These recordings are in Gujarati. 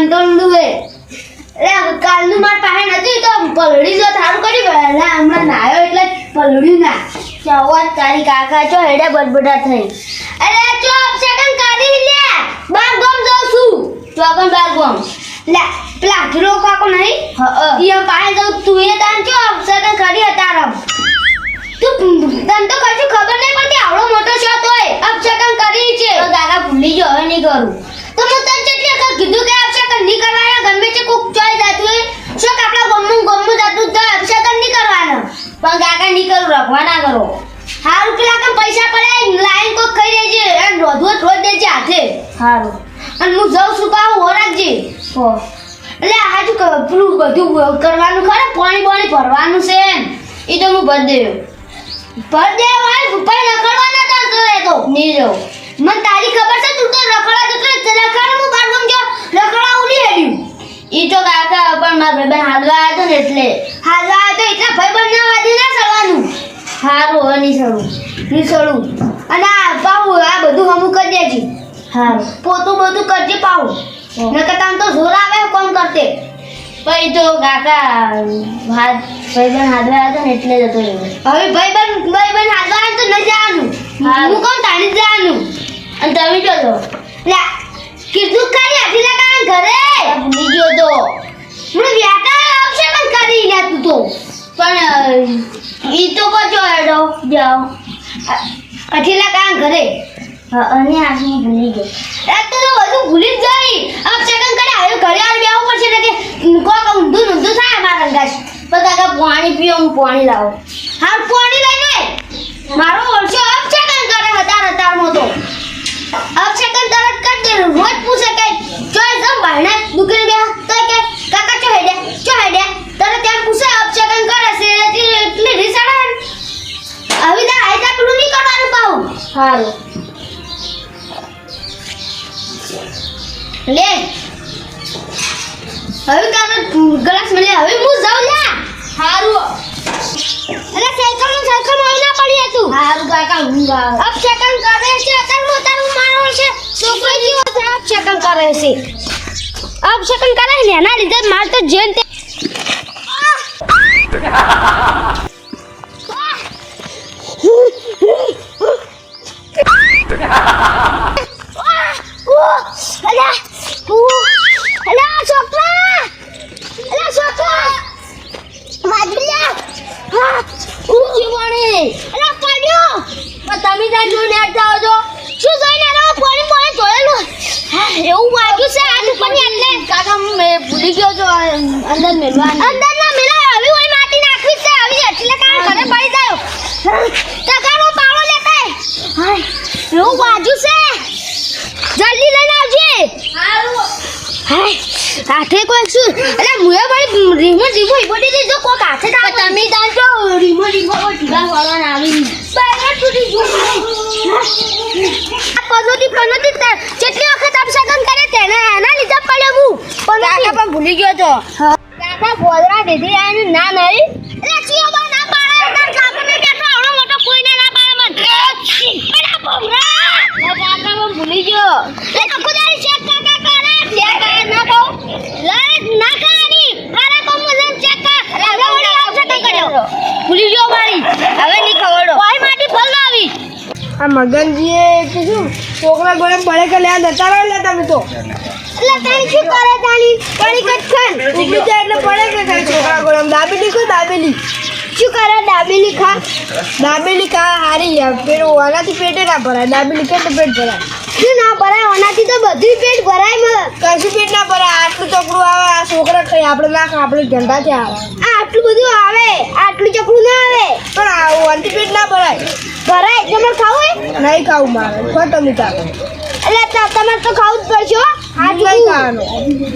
કંટ્રોલ હે એટલે કાલનું માર પાસે નથી તો પલળી જો થારું કરી એટલે હમણાં નાયો એટલે પલળ્યું ના. ચવાત તારી કાકા ચો હેડે બડબડા થઈ. અરે ચો સેકન્ડ કરી લે. બાર ગમ જાઉં છું. ચોગન બાર ગમ. લે પેલા અખિલો કાકો નહીં? ઈ પાસે જાઉં તું એ તાન ચો સેકન્ડ તું તને તો કશું ખબર નહીં પડતી આવડો મોટો છો તોય અપશકન કરી છે. તો દાદા ભૂલી ગયો હવે નહીં કરું. તો હું તને કેટલી વખત કીધું કે અપશકન નહીં કરવાના ગમે તે કોક ચોઈ જાતું હોય. શોક આપણા ગમનું ગમનું જાતું તો અપશકન નહીં કરવાના. પણ કાકા નહીં કરું રખવા ના કરો. હારું કે પૈસા પડે લાઈન કોક ખાઈ દેજે અને રોધવો રોજ દેજે હાથે. હારું. અને હું જઉં છું પાછું હો રાખજે. એટલે હાજુ પેલું બધું કરવાનું ખરે પાણી પાણી ભરવાનું છે એ તો હું ભર દેવું. ભર દે ભાઈ ઉપર રખડવાના તા. તો જો મને તારી ખબર છે તું તો રખડવા જતો રખડ હું બાર ઉડી જો હેડ્યું. ઈ તો કાકા પણ મારા ભાઈ હાલવા આવ્યો ને એટલે. હાલવા આવ્યો તો એટલે ભાઈ બંને વાદી ના સળવાનું. હારું હવે નહીં સળું. નહીં સળું. અને આ પાવું આ બધું હમું કરી દેજે. હારું. પોતું બધું કરજે પાવું. નકર તામ તો જોર આવે કોમ કરતે. પછી તો કાકા હાથ ભાઈ બન આવ્યા આવ્યો ને એટલે જતો રહ્યો હવે ભાઈ બન ભાઈ બન હાલવા આવ્યો તો ન જવાનું. હું કોણ તાણી જવાનું. અને તમે જો તો. લે કીધું કરી આથી લગાન ઘરે? ભૂલી ગયો તો. મને વ્યાકરણ આવશે પણ કરી લે તું તો. પણ ઈ તો કચો એડો જાઓ. આથી લગાન ઘરે. અને આજે ભૂલી ગયો એ તો બધું ભૂલી જ જઈ આપ સેકન્ડ કરે આવ્યો ઘરે આવી બેવું પડશે ને કે કોક ઊંધું ઊંધું થાય મારા અંગાશ તો કાકા, પાણી પીઓ, હું પાણી લાવો. હા, પાણી લઈને. મારો વર્ષો અપ સેકન્ડ કરે હતાર મો તો. દે રોજ પૂછે કે ચોય જમ ભાઈને દુકાને બે તો કે કાકા ચો હેડે ચો હેડે તરત એમ પૂછે અપચકન કરે છે એટલે રીસાડા હવે તાર આયતા પેલું નહીં કરવાનું પાઉં સારું લે. હવે તારે ગ્લાસ મળે હવે હું જાઉં લે. હારું. અરે સાયકલનું સાયકલમાં ના પડી તું. હારું કાકા હું કરે છે અતર હું તારું મારો છે. છોકરો જીવો છે અબ સેકન્ડ કરે છે. અબ સેકન્ડ કરે ને એના લીધે માર તો જેન તે હાથે કોઈ શું? એટલે મુએ ભાઈ રીમો રીમો ઈબોડી દીધો કોક હાથે તા તમે તાન જો રીમો રીમો કોઈ ઢીલા વાળા આવી બાર સુધી જો. આ પનોતી પનોતી તે કેટલી વખત અપસગન કરે તેને એના લીધે પડ્યો હું કાકા પણ ભૂલી ગયો તો. કાકા ગોદરા દીધી આને ના નહીં એટલે ચિયો બા ના પાડે. તાર કાકા ને બેઠો આવડો મોટો કોઈને ના પાડે મન. અરે ભમરા. કાકા ભૂલી ગયો. એ આખો દાડી ચેક કાકા કરે. ચેક કરે ના કહું લે ના કરાની અરે કોમ મને ચેક કર આપણે વડે આવશે તો ભૂલી ગયો મારી. હવે ની ખવડો કોઈ માટી ફલ આ મગનજીએ કે છોકરા ગોળે પડે કે લ્યા જતા રહો તમે તો. એટલે તાણી શું કરે તાણી કણી કટ ખાન ઊભી જાય એટલે પડે કે ખાલી છોકરા ગોળે દાબેલી શું દાબેલી. શું કરે દાબેલી ખા? દાબેલી ખા હારી યાર પેલું આનાથી પેટે ના ભરાય દાબેલી કેટલે પેટ ભરાય. શું ના ભરાય ઓનાથી તો બધું પેટ ભરાય મ કશું પેટ ના ભરાય આટલું ચોકડું આવે આ છોકરા ખાઈ આપણે ના આપણે છે આવે. આ આટલું બધું આવે આટલું ચકલું ના આવે. પણ આવું વાંથી પેટ ના ભરાય. ભરાય તમે ખાવું નહીં ખાવું મારે ખો તમે ચાલો એટલે તમારે તો ખાવું જ પડશે હો. હાથ નહીં ખાવાનું?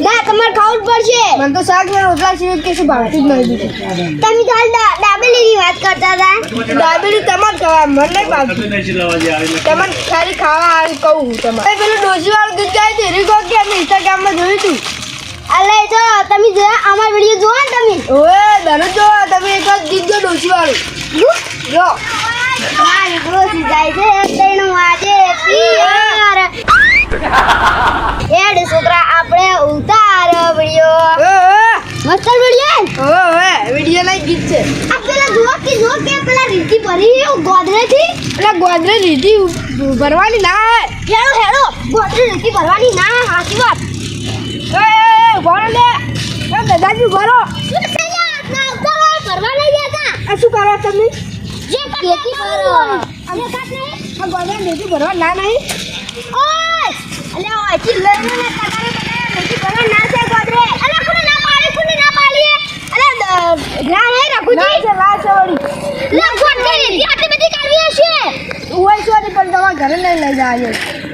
ના તમારે ખાવું જ પડશે. મને તો શાક ને રોટલા સિવાય કશું ભાવતું જ નહીં બીજું. તમે તો દાબેલીની વાત કરતા હતા દાબેલી તમારે ખાવા મને નહીં ભાવતું. તમારે ખાલી ખાવા હાલ કહું હું તમારે. પેલું ડોસી વાળું ગીત ગાય છે રીકો કે અમે ઇન્સ્ટાગ્રામમાં જોયું હતું અલે જો તમે જો અમાર વિડિયો જોવા ને તમે. ઓએ દરરોજ જો તમે એક વાર ગીત જો ડોસી વાળું જો. મારી ડોસી જાય છે તેનું આજે પિયર એડ છોકરા આપણે ઉતાર હવે હવે વીડિયો લાઈક ગીત છે. આ પેલા જુઓ કે જુઓ કે પેલા રીતિ ભરી ગોદરેથી? એટલે ગોદરે રીતિ ભરવાની ના. હેડો હેડો ગોદરેજ રીતિ ભરવાની ના સાચી વાત. એ, ભરો લે. એ, દાદાજી ઊભો શું થયા? ના ઉતારો ભરવા લઈ ગયા આ શું કરો તમે? જે ખેતી ભરો અમે કાટ નહીં. આ ગોદરે રીતિ ભરવા ના નહીં. ઓય! અલે ઓયથી લઈને ને કટારે કટારે રીતિ ભરવા ના છે ગોદરે અલે કોને ના પાડી કોને ના પાડી અલે ના હે રઘુજી ના છે વળી. લે ગોદરે રીતિ આટલી બધી કરવી હશે. ઉવાઈ છો પણ તમારા ઘરે લઈ લઈ જાય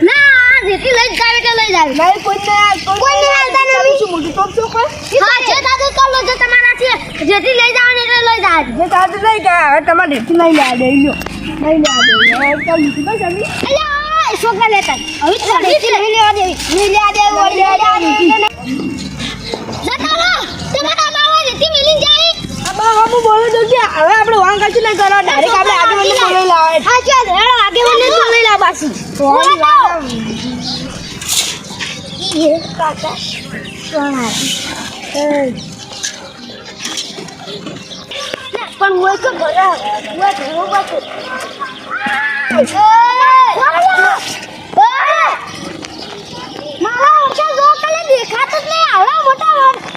ના આ લઈ જાવે કે લઈ જાવે નહીં કોઈને કોઈને હાલતા નથી. શું મોટું ટોપ છો કોઈ? હા જે દાદુ કર લો જે તમારા છે. જેથી લઈ જાવ ને એટલે લઈ જાવ જે તારે લઈ ગયા હવે તમારે રેતી લઈ લે દે લ્યો. લઈ લે દે હવે લીધી બસ અમે અલ્યા છોકરા લેતા હવે નહીં. લેવા દેવી. લેવા દેવી લેવા દેવી જતા રહો તમારા બાવા રેતી મિલી જાય આમાં હું બોલું છું કે હવે આપણે વાંગ કશું નહીં કરો ડાયરેક્ટ આપણે આગળ બોલાવી લાવે હા ચાલ હેડો બોલાવી એ કાકા કોણ પણ હું ભરા હું બાપુ મારા ઓછા જો કલે દેખાતું જ નહીં આવડા મોટા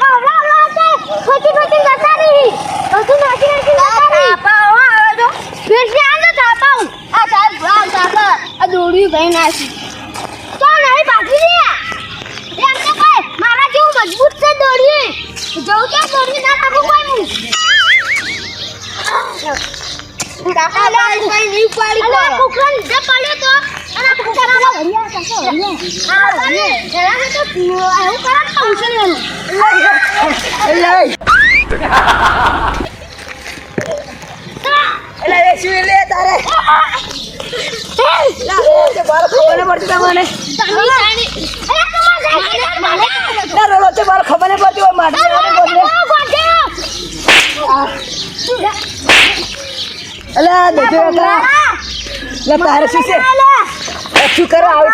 આવડા આવડા છે છોટી છોટી જતા રહી બધું નાખી નાખી થાપા હો આવે તો. ફેરથી આ થાપા આ સાહેબ આ થાપા. આ દોડ્યું ભાઈ નાખી. તો નહીં બાકી રે એમ તો ભાઈ મારા જેવું મજબૂત છે દોડ્યું જવું તો દોડ્યું ના નાખું કોઈ હું કાકા લાલ કોઈ નહીં પાડી અલે કુકરા નીચે પડ્યો તો અને આ કુકરા ના ભર્યા કાકા ભર્યા. આ ભલે એના તો એવું કરા તો ઉછળવાનું એટલે એટલે એ શું લે તારે. મારો ખબર નહીં પડતી તમને. ના રોલો છે મારો ખબર નહીં પડતી હોય મારી અલા દેજો કા લે તારે શું છે? શું કરો આવી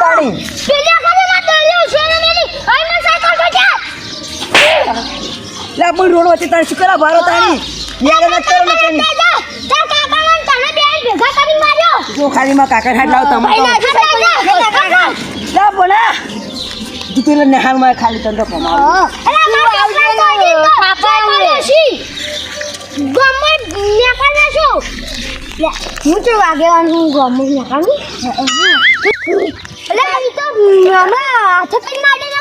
લે પણ રોડ વચ્ચે તારે શું કરો ભારો તાણી? યાદ ન કરો ને તેની જો ખાલી માં કાકા હાથ લાવ તમે લે બોલા. તું પેલો નેહાલમાં ખાલી તંત્ર પમાવ હું. તો વાગેવાનું ગમું નાખાનું એટલે આ તો હમણાં હાથે કઈ મારી ને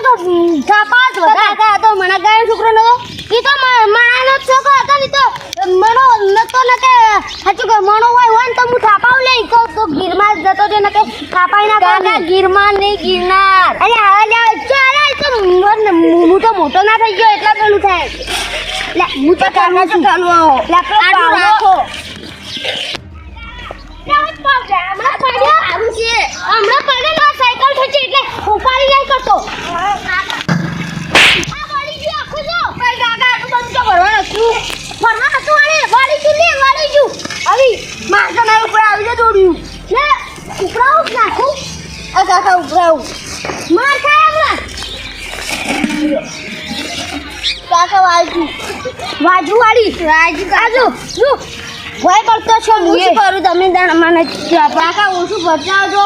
તો મને ગાયો છોકરો નતો. એ તો મણાનો જ છોકરો હતો ને તો મણો નતો ને કે સાચું કે મણો હોય હોય ને તો હું થાપાવ લઈ તો તો ગીરમાં જતો છે ને કે થાપાઈ ના કાકા ગીરમાં નહીં ગિરનાર. અરે હવે લે ચાલે તો હું તો મોટો ના થઈ ગયો એટલે પેલું થાય. લે હું તો કાકા છું. કાલું આવો. રાખો. હમણાં પડ્યો હમણાં સાયકલ થશે એટલે ઉપાડી નહીં કરતો આ વળી ગયું આખું જો ભાઈ કાકા આટલું બધું તો હતું વાળી વાળી ગયું આવી મારતો ના ઉપર આવી જાય દોડ્યું માર કાકા વાજુ વાજુ વાળી વાજુ કાજુ જો ભય કરતો છો હું શું કરું તમે મને કાકા ઓછું બચાવજો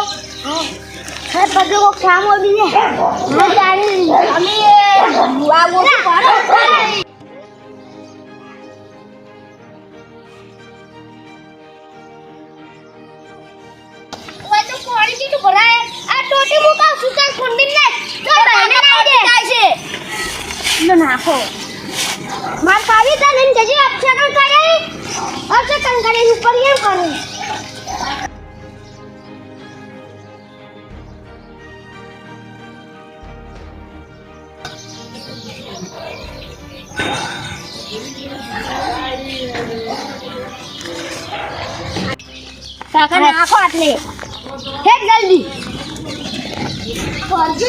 હે પગે કોક ઠામ ઓડી ને મેં જાણી અમે આ તો ભરાય. આ ટોટી મુકાવ ને તો બહેને નાઈ દે લો નાખો માર પાવી તા ને જજી અપશકન કરે. અપશકન કરે ઉપર એમ કરે? કાકા નાખો આટલે. હેક જલ્દી કરજો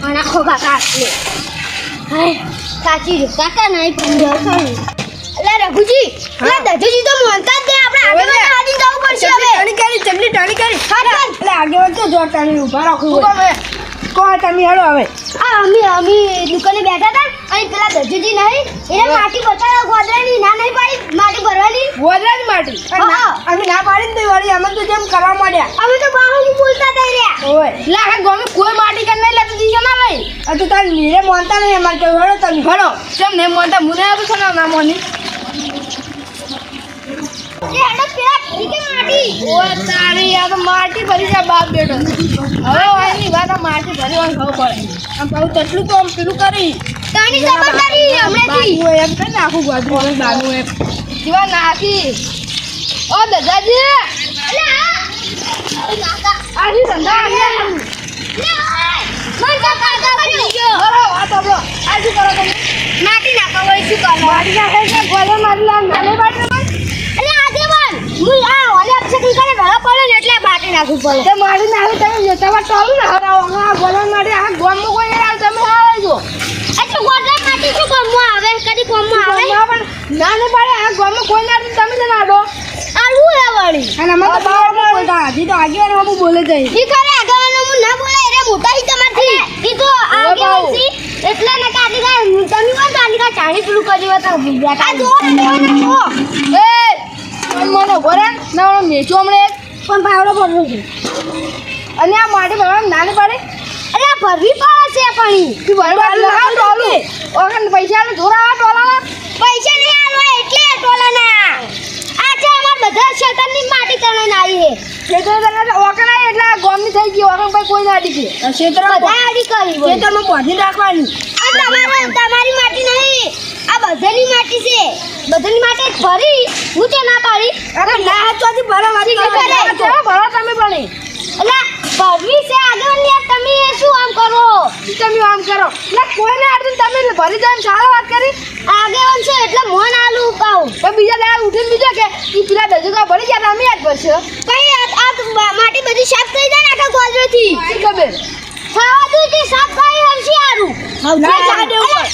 તો નાખો કાકા આટલે હાય સાચી જો કાકા નહીં પણ જશે એટલે રઘુજી એટલે દજુજી તો મોનતા જ નહીં આપણે આગળ હાજી જવું પડશે હવે. ટણી કરી ચટણી ટણી કરી. હા, એટલે તો જો ટણી ઊભા હોય. કહો તમે હેડો હવે. આ અમે અમે દુકાને બેઠા હતા અને પેલા દજુજી નહીં એને માટી બતાવ્યા ગોદરાની ના નહીં પાડી માટી ભરવાની. ગોદરાજ માટી. અમે ના પાડી ને વળી અમે તો જેમ કરવા માંડ્યા. અમે તો બાહુની બોલતા થઈ રહ્યા. ઓય. લે આ ગોમે કોઈ માટી કર નહીં લેતું દીજો ના આ તો તાર નીરે મોનતા નહીં અમારે તો હેડો તમે હેડો. કેમ નહીં મોનતા મુને આવું છો ને મોની. માટી. ભરી જાય બાપ બેટો. હવે વાત માટી ભરી હોય ખબર પડે. આમ બહુ તેટલું તો આમ પેલું કરી. તાની જબરદારી હમણાંથી. હોય એમ કઈ નાખું બાજુ હોય બાજુ એમ. જીવા નાખી. ઓ દાદાજી. આજી ધંધા કરી આજી કરો તમે? માટી નાખા શું કરવા માટી નાખે છે ગોલે મારી પાડી દે અલે આગેવાન હું આ ઓલે અક્ષર કરે ભરા પડે ને માટી પડે તે મારી નાખે તમે જે તમારે ટોલું ને હરાવો. આ ગોલે માટે આ ગોમમાં કોઈ નહીં આવે તમે આવે છો. એટલે ગોડરા માટી શું કોમમાં આવે? કદી કોમમાં આવે? ગોમમાં પણ ના ને પાડે આ ગોમમાં કોઈ ના તમે જ નાડો આવું હે વળી? અને અમે તો માં બોલતા હજી તો આગેવાન બાબુ બોલે જઈ ઈ કરે આગેવાનો હું ના બોલે રે મોટા હી તમારથી ઈ તો આગેવાન છે એટલે ને કાઢી કા તમે પણ કાઢી કા ચાણી પેલું કરી વાત બેટા આ જો એ મને ભરે ના મેચો હમણે પણ ભાવડો ભરવું છે. અને આ માટી ભરવા નાની પડે? અરે આ ભરવી પડે છે પાણી તું ભરવા લગાવ ટોલું ઓખન પૈસા ને ધોરા ટોલા પૈસા નહીં આવે એટલે ટોલાના આ છે અમાર બધા શેતરની માટી તણાઈને આવી છે. ખેતર તને ઓખન આવી એટલે આ ગોમની થઈ ગઈ. ઓખન ભાઈ કોઈ ના દીધી ખેતર બધા આડી કરી. ખેતરમાં બોધી રાખવાની તમારી માટી નહીં. આ બધાની માટી છે. બધાની માટી ભરી. હું તો ના પાડી. અરે ના હાચવાથી ભરા છે, કરે. ભરે. તમે ભણી એટલે ભરવી છે આગળ ને તમે શું આમ કરો? તમે આમ કરો. એટલે કોઈને આડતું તમે ભરી જાય સારો વાત કરી. આગેવાન છે એટલે મોન આલું પાઉં પણ બીજા દાડા ઉઠીને બીજો કે એ પેલા દજુકા ભરી ગયા અમે યાદ પડશે કઈ આ માટી બધી સાફ થઈ જાય ને આખા ગોદરેથી? ખબર? ખાવા તે સાફ કરી હમશી હારું ના જવા દેવું પણ.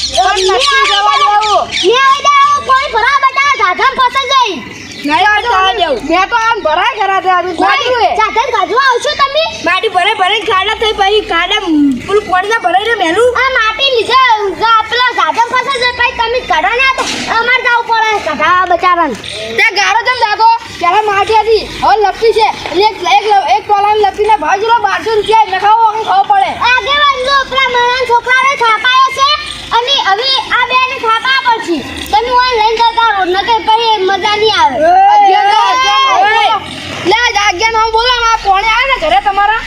નથી જવા દેવું. ને આવી જાય કોઈ ભરા બટા સાધન ફસાઈ જાય નહીં જવા દેવું. મેં તો આમ ભરાય ખરા તે ગોઠવ્યું એ. સાધન આવશો તમે? માટી ભરે ભરે ખાડા થઈ પછી ખાડા પેલું પાણીના ભરાઈ ને મેલું. આ માટી લીધે પેલા સાધન ફસાઈ જાય પછી તમે કાઢો ને તો. અમારે જવું પડે કાઢા બચારાને ત્યાં ગારો જેમ દાદો ત્યારે માટી હતી હવે લપી છે. એક એક એક ટોલાની લપીને ભાવ જેલો બારસો રૂપિયા નખાવો આમ ખાવો પડે. આગે વાંધો પેલા મારા છોકરાને થાપાયો છે અને હવે આ બેને થાપા પડશે. તમે હું લઈને જતા રહો નકર પછી મજા નહીં આવે. લે આજ્ઞા નામ બોલો આ કોણે આવે ને ઘરે તમારા?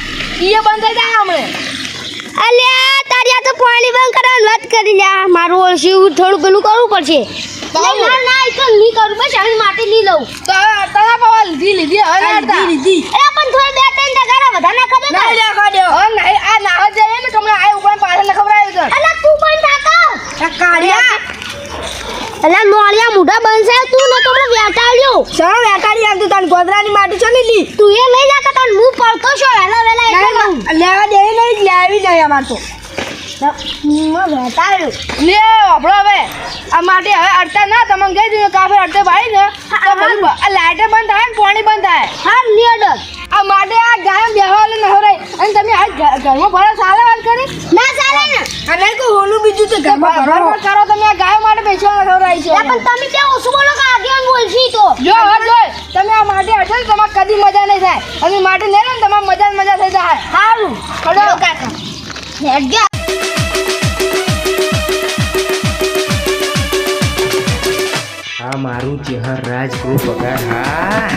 ઈએ બંધ થઈ જાય હમણે. અલ્યા તારી આ તો પાણી બંધ કરવાનું વાત કરી લ્યા મારું ઓળશું થોડું પેલું કરવું પડશે. ના ના ના એ તો નહીં કરું બસ હવે માટી નહીં લઉં. તો હવે પવા લીધી લીધી હવે ના અડતા. અરે પણ થોડા બે ત્રણ ટકા બધા ના ખબર ના લેવા દે હવે ના આ ના જઈએ ને કમણે આ ઉપર પાછળ ખવડાવ્યું છે અલા તું પણ કાકા કાળિયા. અલા નોળિયા મોઢા બનશે તું ને તો મને વેટાડ્યો. સર વેટાડી તને ગોદરાની માટી છે ને લી? તું એ લઈ જા કે તને હું પડતો છો વેલા વેલા એટલે લેવા દે નહીં લેવી નહીં અમાર તો. હવે આ માટે હવે અડતા ના તમને કહી દીધું કાફે અડતે ભાઈ ને તો આ લાઇટે બંધ થાય ને પાણી બંધ થાય હા નિયડર આ માટે આ ગાય. બેહવાલે ન હરાય અને તમે આ ઘરમાં ભરો સારા વાત કરી ના ચાલે ને અને કોઈ હોનું બીજું તો તમે આ ગાય માટે બેસવા ખવડાવી છે પણ તમે ત્યાં ઓછું બોલો કે આગેવાન બોલશી તો જો જો તમે આ માટે હટો તમારે કદી મજા નહીં થાય અને માટે નહીં ને તમારે મજા મજા થઈ જાય સારું ખડો કાકા હેડ જા મારું ચહેર રાજ ગ્રુપ વગર. હા.